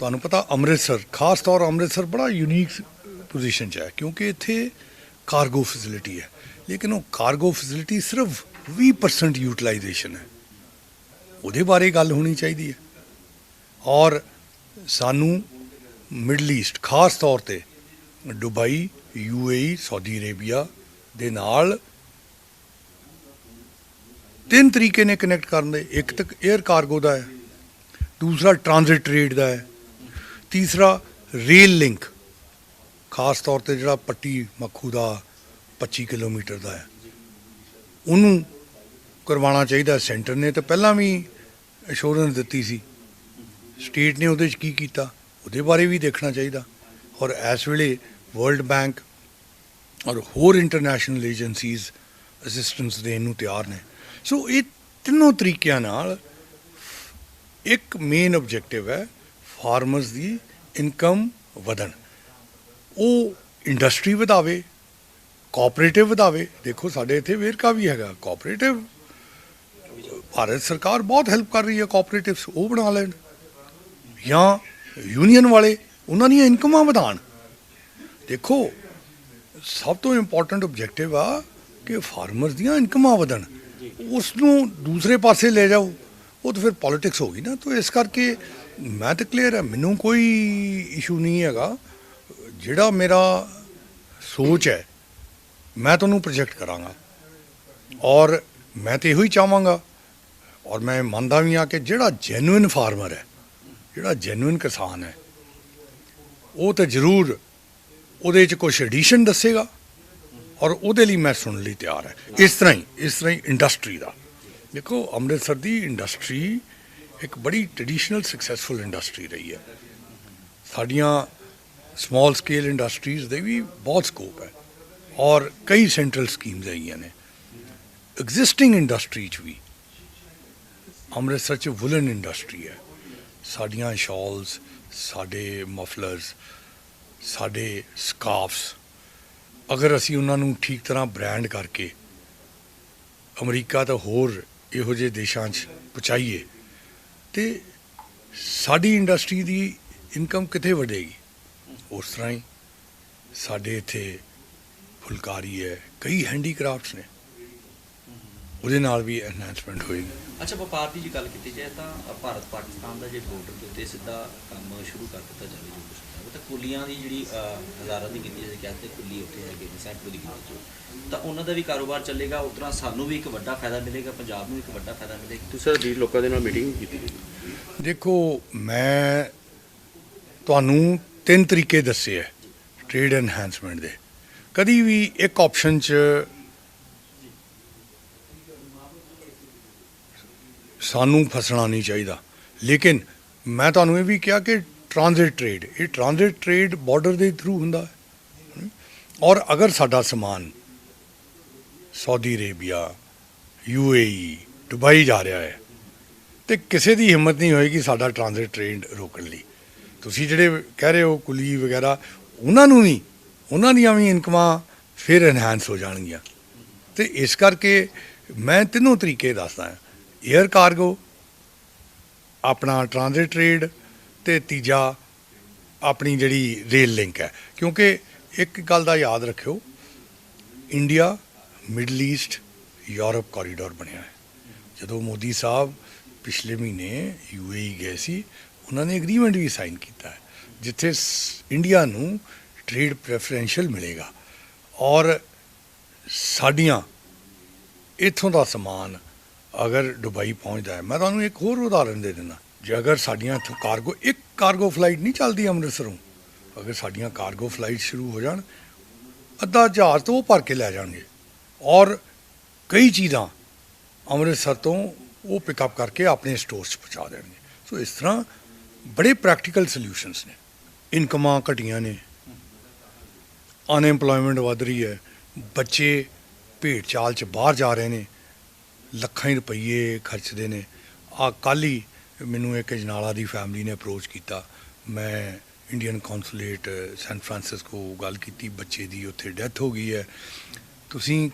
ਤੁਹਾਨੂੰ ਪਤਾ ਅੰਮ੍ਰਿਤਸਰ, ਖਾਸ ਤੌਰ ਅੰਮ੍ਰਿਤਸਰ ਬੜਾ ਯੂਨੀਕ ਪੋਜੀਸ਼ਨ 'ਚ ਹੈ, ਕਿਉਂਕਿ ਇੱਥੇ ਕਾਰਗੋ ਫੈਸਿਲਿਟੀ ਹੈ। ਲੇਕਿਨ ਉਹ ਕਾਰਗੋ ਫੈਸਿਲਿਟੀ ਸਿਰਫ 20% ਯੂਟਿਲਾਈਜੇਸ਼ਨ ਹੈ। ਉਹਦੇ ਬਾਰੇ ਗੱਲ ਹੋਣੀ ਚਾਹੀਦੀ ਹੈ। ਔਰ ਸਾਨੂੰ ਮਿਡਲ ਈਸਟ ਖਾਸ ਤੌਰ ਤੇ ਦੁਬਈ ਯੂਏਈ ਸਾਊਦੀ ਅਰੇਬੀਆ ਦੇ ਨਾਲ ਤਿੰਨ ਤਰੀਕੇ ਨੇ ਕਨੈਕਟ ਕਰਨ ਦੇ। ਇੱਕ ਤੱਕ 에ਅਰ ਕਾਰਗੋ ਦਾ ਹੈ, ਦੂਸਰਾ ਟ੍ਰਾਂਜ਼ਿਟ ਟ੍ਰੇਡ ਦਾ ਹੈ। ਤੀਸਰਾ ਰੇਲ ਲਿੰਕ, ਖਾਸ ਤੌਰ ਤੇ ਜਿਹੜਾ ਪੱਟੀ ਮੱਖੂ ਦਾ 25 ਕਿਲੋਮੀਟਰ ਦਾ ਹੈ। ਉਹਨੂੰ ਕਰਵਾਉਣਾ ਚਾਹੀਦਾ ਸੈਂਟਰ ਨੇ, ਤਾਂ ਪਹਿਲਾਂ ਵੀ ਅਸ਼ੋਰੈਂਸ ਦਿੱਤੀ ਸੀ। ਸਟੇਟ ਨੇ ਉਹਦੇ 'ਚ ਕੀ ਕੀਤਾ, ਉਹਦੇ ਬਾਰੇ ਵੀ ਦੇਖਣਾ ਚਾਹੀਦਾ। ਔਰ ਇਸ ਵੇਲੇ ਵਰਲਡ ਬੈਂਕ ਔਰ ਹੋਰ ਇੰਟਰਨੈਸ਼ਨਲ ਏਜੰਸੀਜ਼ ਅਸਿਸਟੈਂਸ ਦੇਣ ਨੂੰ ਤਿਆਰ ਨੇ। ਸੋ ਇਹ ਤਿੰਨੋਂ ਤਰੀਕਿਆਂ ਨਾਲ ਇੱਕ ਮੇਨ ਆਬਜੈਕਟਿਵ ਹੈ ਫਾਰਮਰਸ ਦੀ ਇਨਕਮ ਵਧਣ। ਉਹ ਇੰਡਸਟਰੀ ਵਧਾਵੇ ਕੋਆਪਰੇਟਿਵ ਵਧਾਵੇ। ਦੇਖੋ ਸਾਡੇ ਇੱਥੇ ਵੇਰਕਾ ਵੀ ਹੈਗਾ ਕੋਆਪਰੇਟਿਵ। ਭਾਰਤ ਸਰਕਾਰ ਬਹੁਤ ਹੈਲਪ ਕਰ ਰਹੀ ਹੈ ਕੋਆਪਰੇਟਿਵਸ ਉਹ ਬਣਾ ਲੈਣ। ਜਾਂ ਯੂਨੀਅਨ ਵਾਲੇ ਉਹਨਾਂ ਦੀਆਂ ਇਨਕਮਾਂ ਵਧਾਣ। ਦੇਖੋ ਸਭ ਤੋਂ ਇੰਪੋਰਟੈਂਟ ਆਬਜੈਕਟਿਵ ਆ ਕਿ ਫਾਰਮਰਸ ਦੀਆਂ ਇਨਕਮਾਂ ਵਧਣ। ਉਸ ਨੂੰ ਦੂਸਰੇ ਪਾਸੇ ਲੈ ਜਾਓ। ਉਹ ਤਾਂ ਫਿਰ ਪੋਲਿਟਿਕਸ ਹੋ ਗਈ ਨਾ ਤਾਂ ਇਸ ਕਰਕੇ ਮੈਂ ਤਾਂ ਕਲੀਅਰ ਹੈ ਮੈਨੂੰ ਕੋਈ ਇਸ਼ੂ ਨਹੀਂ ਹੈਗਾ। ਜਿਹੜਾ ਮੇਰਾ ਸੋਚ ਹੈ, ਮੈਂ ਤੁਹਾਨੂੰ ਪ੍ਰੋਜੈਕਟ ਕਰਾਂਗਾ। ਔਰ ਮੈਂ ਤੇ ਇਹੋ ਹੀ ਚਾਹਾਂਗਾ, ਔਰ ਮੈਂ ਮੰਨਦਾ ਵੀ ਹਾਂ ਕਿ ਜਿਹੜਾ ਜੈਨੂਇਨ ਫਾਰਮਰ ਹੈ, ਜਿਹੜਾ ਜੈਨੂਇਨ ਕਿਸਾਨ ਹੈ, ਉਹ ਤਾਂ ਜ਼ਰੂਰ ਉਹਦੇ 'ਚ ਕੁਝ ਐਡੀਸ਼ਨ ਦੱਸੇਗਾ, ਔਰ ਉਹਦੇ ਲਈ ਮੈਂ ਸੁਣਨ ਲਈ ਤਿਆਰ ਹੈ। ਇਸ ਤਰ੍ਹਾਂ ਹੀ, ਇਸ ਤਰ੍ਹਾਂ ਹੀ ਇੰਡਸਟਰੀ ਦਾ। ਦੇਖੋ, ਅੰਮ੍ਰਿਤਸਰ ਦੀ ਇੰਡਸਟਰੀ ਇੱਕ ਬੜੀ ਟ੍ਰੈਡੀਸ਼ਨਲ ਸਕਸੈਸਫੁਲ ਇੰਡਸਟਰੀ ਰਹੀ ਹੈ। ਸਾਡੀਆਂ ਸਮਾਲ ਸਕੇਲ ਇੰਡਸਟਰੀਜ਼ ਦੇ ਵੀ ਬਹੁਤ ਸਕੋਪ ਹੈ ਔਰ ਕਈ ਸੈਂਟਰਲ ਸਕੀਮਸ ਆਈਆਂ ਨੇ। ਐਗਜ਼ਿਸਟਿੰਗ ਇੰਡਸਟਰੀ 'ਚ ਵੀ ਅੰਮ੍ਰਿਤਸਰ 'ਚ ਵੁਲਨ ਇੰਡਸਟਰੀ ਹੈ। ਸਾਡੀਆਂ ਸ਼ਾਲਸ ਸਾਡੇ ਮਫਲਰਸ ਸਾਡੇ ਸਕਾਫਸ ਅਗਰ ਅਸੀਂ ਉਹਨਾਂ ਨੂੰ ਠੀਕ ਤਰ੍ਹਾਂ ਬ੍ਰਾਂਡ ਕਰਕੇ ਅਮਰੀਕਾ ਤਾਂ ਹੋਰ ਇਹੋ ਜਿਹੇ ਦੇਸ਼ਾਂ 'ਚ ਪਹੁੰਚਾਈਏ ਤੇ ਸਾਡੀ ਇੰਡਸਟਰੀ ਦੀ ਇਨਕਮ ਕਿੱਥੇ ਵਧੇਗੀ ਉਸ ਤਰ੍ਹਾਂ ਹੀ ਸਾਡੇ ਇੱਥੇ ਫੁਲਕਾਰੀ ਹੈ, ਕਈ ਹੈਂਡੀਕ੍ਰਾਫਟਸ ਨੇ। ਉਹਦੇ ਨਾਲ ਵੀ ਐਨਹਾਂਸਮੈਂਟ ਹੋਏਗੀ ਅੱਛਾ ਵਪਾਰ ਦੀ ਜੇ ਗੱਲ ਕੀਤੀ ਜਾਏ ਤਾਂ ਭਾਰਤ ਪਾਕਿਸਤਾਨ ਦਾ ਜੇ ਬਾਰਡਰ ਦੇ ਉੱਤੇ ਸਿੱਧਾ ਕੰਮ ਸ਼ੁਰੂ ਕਰ ਦਿੱਤਾ ਜਾਵੇ ਜੋ ਕੁਛ ਹੈ ਉਹ ਤਾਂ ਕੁੱਲੀਆਂ ਦੀ ਜਿਹੜੀ ਅ, ਹਜ਼ਾਰਾਂ ਦੀ ਗਿਣਤੀ ਜੇ ਕਹਿੰਦੇ ਕੁੱਲੀ ਉੱਥੇ ਹੈਗੇ ਨੇ ਸੈਂਕੜੋ ਦੀ ਗਿਣਤੀ 'ਚ। ਤਾਂ ਉਹਨਾਂ ਦਾ ਵੀ ਕਾਰੋਬਾਰ ਚੱਲੇਗਾ ਉਸ ਤਰ੍ਹਾਂ ਸਾਨੂੰ ਵੀ ਇੱਕ ਵੱਡਾ ਫਾਇਦਾ ਮਿਲੇਗਾ ਪੰਜਾਬ ਨੂੰ ਇੱਕ ਵੱਡਾ ਫਾਇਦਾ ਮਿਲੇਗਾ। ਤੁਸੀਂ ਸਰ ਲੋਕਾਂ ਦੇ ਨਾਲ ਮੀਟਿੰਗ ਕੀਤੀ ਗਈ ਦੇਖੋ ਮੈਂ ਤੁਹਾਨੂੰ ਤਿੰਨ ਤਰੀਕੇ ਦੱਸੇ ਹੈ ਟ੍ਰੇਡ ਐਨਹਾਂਸਮੈਂਟ ਦੇ। ਕਦੀ ਵੀ ਇੱਕ ਆਪਸ਼ਨ 'ਚ ਸਾਨੂੰ ਫਸਣਾ ਨਹੀਂ ਚਾਹੀਦਾ। ਲੇਕਿਨ ਮੈਂ ਤੁਹਾਨੂੰ ਇਹ ਵੀ ਕਿਹਾ ਕਿ ਟ੍ਰਾਂਜ਼ਿਟ ਟ੍ਰੇਡ ਇਹ ਟ੍ਰਾਂਜ਼ਿਟ ਟ੍ਰੇਡ ਬਾਰਡਰ ਦੇ ਥਰੂ ਹੁੰਦਾ ਹੈ। ਔਰ ਅਗਰ ਸਾਡਾ ਸਮਾਨ ਸਾਊਦੀ ਅਰੇਬੀਆ ਯੂਏਈ ਦੁਬਈ ਜਾ ਰਿਹਾ ਹੈ, ਤੇ ਕਿਸੇ ਦੀ ਹਿੰਮਤ ਨਹੀਂ ਹੋਏਗੀ ਸਾਡਾ ਟ੍ਰਾਂਜ਼ਿਟ ਟ੍ਰੇਨ ਰੋਕਣ ਲਈ। ਤੁਸੀਂ ਜਿਹੜੇ ਕਹਿ ਰਹੇ ਹੋ ਕੁਲੀ ਵਗੈਰਾ, ਉਹਨਾਂ ਨੂੰ ਵੀ ਉਹਨਾਂ ਦੀਆਂ ਵੀ ਇਨਕਮਾਂ ਫਿਰ ਐਨਹਾਂਸ ਹੋ ਜਾਣਗੀਆਂ। ਤੇ ਇਸ ਕਰਕੇ ਮੈਂ ਤਿੰਨੋਂ ਤਰੀਕੇ ਦੱਸਦਾ ਹਾਂ। 에ਅਰ ਕਾਰਗੋ ਆਪਣਾ ਟ੍ਰਾਂਜ਼ਿਟ ਟ੍ਰੇਡ ਤੇ ਤੀਜਾ ਆਪਣੀ ਜਿਹੜੀ ਰੇਲ ਲਿੰਕ ਹੈ। ਕਿਉਂਕਿ ਇੱਕ ਗੱਲ ਦਾ ਯਾਦ ਰੱਖਿਓ India middle east Europe corridor ਬਣਿਆ ਹੈ। ਜਦੋਂ ਮੋਦੀ ਸਾਹਿਬ ਪਿਛਲੇ ਮਹੀਨੇ ਯੂਏਈ ਗਏ ਸੀ, ਉਹਨਾਂ ਨੇ ਐਗਰੀਮੈਂਟ ਵੀ ਸਾਈਨ ਕੀਤਾ ਹੈ, ਜਿੱਥੇ ਸ- ਇੰਡੀਆ ਨੂੰ ਟ੍ਰੇਡ ਪ੍ਰੈਫਰੈਂਸ਼ੀਅਲ ਮਿਲੇਗਾ। ਔਰ ਸਾਡੀਆਂ ਇੱਥੋਂ ਦਾ ਸਮਾਨ ਅਗਰ ਦੁਬਈ ਪਹੁੰਚਦਾ ਹੈ, ਮੈਂ ਤੁਹਾਨੂੰ ਇੱਕ ਹੋਰ ਉਦਾਹਰਨ ਦੇ ਦਿੰਦਾ। ਜੇ ਅਗਰ ਸਾਡੀਆਂ ਇੱਥੋਂ ਕਾਰਗੋ ਇੱਕ ਕਾਰਗੋ ਫਲਾਈਟ ਨਹੀਂ ਚੱਲਦੀ ਅੰਮ੍ਰਿਤਸਰੋਂ, ਅਗਰ ਸਾਡੀਆਂ ਕਾਰਗੋ ਫਲਾਈਟ ਸ਼ੁਰੂ ਹੋ ਜਾਣ, ਅੱਧਾ ਜਹਾਜ਼ ਤੋਂ ਉਹ ਭਰ ਕੇ ਲੈ ਜਾਣਗੇ। ਔਰ ਕਈ ਚੀਜ਼ਾਂ ਅੰਮ੍ਰਿਤਸਰ ਤੋਂ ਉਹ ਪਿਕਅਪ ਕਰਕੇ ਆਪਣੇ ਸਟੋਰਸ 'ਚ ਪਹੁੰਚਾ ਦੇਣਗੇ। ਸੋ ਇਸ ਤਰ੍ਹਾਂ ਬੜੇ ਪ੍ਰੈਕਟੀਕਲ ਸੋਲੂਸ਼ਨਸ ਨੇ। ਇਨਕਮਾਂ ਘਟੀਆਂ ਨੇ। ਅਨਐਮਪਲੋਇਮੈਂਟ ਵਧ ਰਹੀ ਹੈ। ਬੱਚੇ ਭੇਡ ਚਾਲ 'ਚ ਬਾਹਰ ਜਾ ਰਹੇ ਨੇ। ਲੱਖਾਂ ਹੀ ਰੁਪਈਏ ਖਰਚਦੇ ਨੇ। ਆ ਕੱਲ੍ਹ ਹੀ ਮੈਨੂੰ ਇੱਕ ਜਨਾਲਾ ਦੀ ਫੈਮਿਲੀ ਨੇ ਅਪਰੋਚ ਕੀਤਾ। ਮੈਂ ਇੰਡੀਅਨ ਕੌਂਸੂਲੇਟ ਸੈਨ ਫਰਾਂਸਿਸਕੋ ਗੱਲ ਕੀਤੀ, ਬੱਚੇ ਦੀ ਉੱਥੇ ਡੈਥ ਹੋ ਗਈ ਹੈ। ਤੁਸੀਂ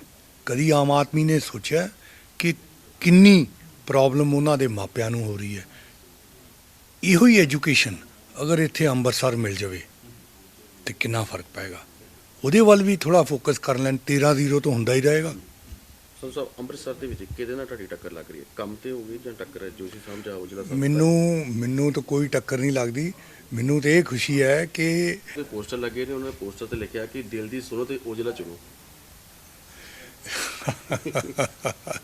ਕਦੀ ਆਮ ਆਦਮੀ ਨੇ ਸੋਚਿਆ ਕਿ ਕਿੰਨੀ ਪ੍ਰੋਬਲਮ ਉਹਨਾਂ ਦੇ ਮਾਪਿਆਂ ਨੂੰ ਹੋ ਰਹੀ ਹੈ? ਇਹੋ ਹੀ ਐਜੂਕੇਸ਼ਨ ਅਗਰ ਇੱਥੇ ਅੰਮ੍ਰਿਤਸਰ ਮਿਲ ਜਾਵੇ ਤੇ ਕਿੰਨਾ ਫ਼ਰਕ ਪਏਗਾ? ਉਹਦੇ ਵੱਲ ਵੀ ਥੋੜਾ ਫੋਕਸ ਕਰ ਲੈਣ 13 ਜ਼ੀਰੋ ਤੋਂ ਹੁੰਦਾ ਹੀ ਰਹੇਗਾ। ਸਾਹਿਬ ਅੰਮ੍ਰਿਤਸਰ ਦੇ ਵਿੱਚ ਕਿਹਦੇ ਨਾਲ ਤੁਹਾਡੀ ਟੱਕਰ ਲੱਗ ਰਹੀ ਹੈ? ਕੰਮ ਤੇ ਹੋਊਗੀ ਜਾਂ ਟੱਕਰ ਹੈ? ਜੋਸ਼ੀ ਸਾਹਿਬ ਜਾਂ ਔਜਲਾ ਸਾਹਿਬ? ਮੈਨੂੰ ਮੈਨੂੰ ਤਾਂ ਕੋਈ ਟੱਕਰ ਨਹੀਂ ਲੱਗਦੀ। ਮੈਨੂੰ ਤਾਂ ਇਹ ਖੁਸ਼ੀ ਹੈ ਕਿ ਪੋਸਟਰ ਲੱਗੇ ਨੇ? ਉਹਨਾਂ ਨੇ ਪੋਸਟਰ ਤੇ ਲਿਖਿਆ ਕਿ ਦਿਲ ਦੀ ਸੁਣੋ ਤੇ ਔਜਲਾ ਚੁਣੋ।